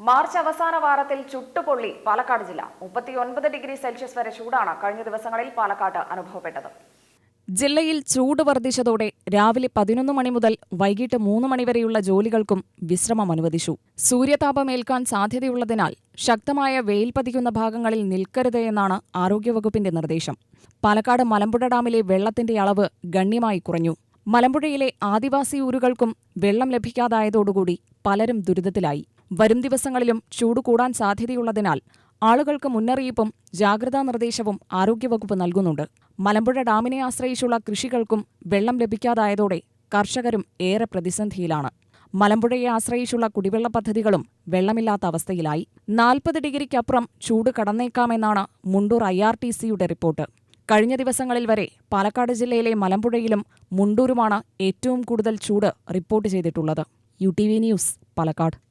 March അവസാന വാരത്തിൽ ചുട്ടുപൊള്ളി പാലക്കാട് ജില്ല. മുപ്പത്തിയൊൻപത് ഡിഗ്രി സെൽഷ്യസ് വരെ ചൂടാണ് കഴിഞ്ഞ ദിവസങ്ങളിൽ പാലക്കാട് അനുഭവപ്പെട്ടത്. ജില്ലയിൽ ചൂട് വർദ്ധിച്ചതോടെ രാവിലെ പതിനൊന്ന് മണി മുതൽ വൈകിട്ട് മൂന്ന് മണിവരെയുള്ള ജോലികൾക്കും വിശ്രമം അനുവദിച്ചു. സൂര്യതാപമേൽക്കാൻ സാധ്യതയുള്ളതിനാൽ ശക്തമായ വെയിൽ പതിക്കുന്ന ഭാഗങ്ങളിൽ നിൽക്കരുത് എന്നാണ് ആരോഗ്യവകുപ്പിന്റെ നിർദ്ദേശം. പാലക്കാട് മലമ്പുഴ ഡാമിലെ വെള്ളത്തിന്റെ അളവ് ഗണ്യമായി കുറഞ്ഞു. മലമ്പുഴയിലെ ആദിവാസി ഊരുകൾക്കും വെള്ളം ലഭിക്കാതായതോടുകൂടി പലരും ദുരിതത്തിലായി. വരും ദിവസങ്ങളിലും ചൂട് കൂടാൻ സാധ്യതയുള്ളതിനാൽ ആളുകൾക്ക് മുന്നറിയിപ്പും ജാഗ്രതാ നിർദ്ദേശവും ആരോഗ്യവകുപ്പ് നൽകുന്നുണ്ട്. മലമ്പുഴ ഡാമിനെ ആശ്രയിച്ചുള്ള കൃഷികൾക്കും വെള്ളം ലഭിക്കാതായതോടെ കർഷകരും ഏറെ പ്രതിസന്ധിയിലാണ്. മലമ്പുഴയെ ആശ്രയിച്ചുള്ള കുടിവെള്ള പദ്ധതികളും വെള്ളമില്ലാത്ത അവസ്ഥയിലായി. നാൽപ്പത് ഡിഗ്രിക്കപ്പുറം ചൂട് കടന്നേക്കാമെന്നാണ് മുണ്ടൂർ ഐ ആർ ടി സിയുടെ റിപ്പോർട്ട്. കഴിഞ്ഞ ദിവസങ്ങളിൽ വരെ പാലക്കാട് ജില്ലയിലെ മലമ്പുഴയിലും മുണ്ടൂരുമാണ് ഏറ്റവും കൂടുതൽ ചൂട് റിപ്പോർട്ട് ചെയ്തിട്ടുള്ളത്. U T V news Palakkad.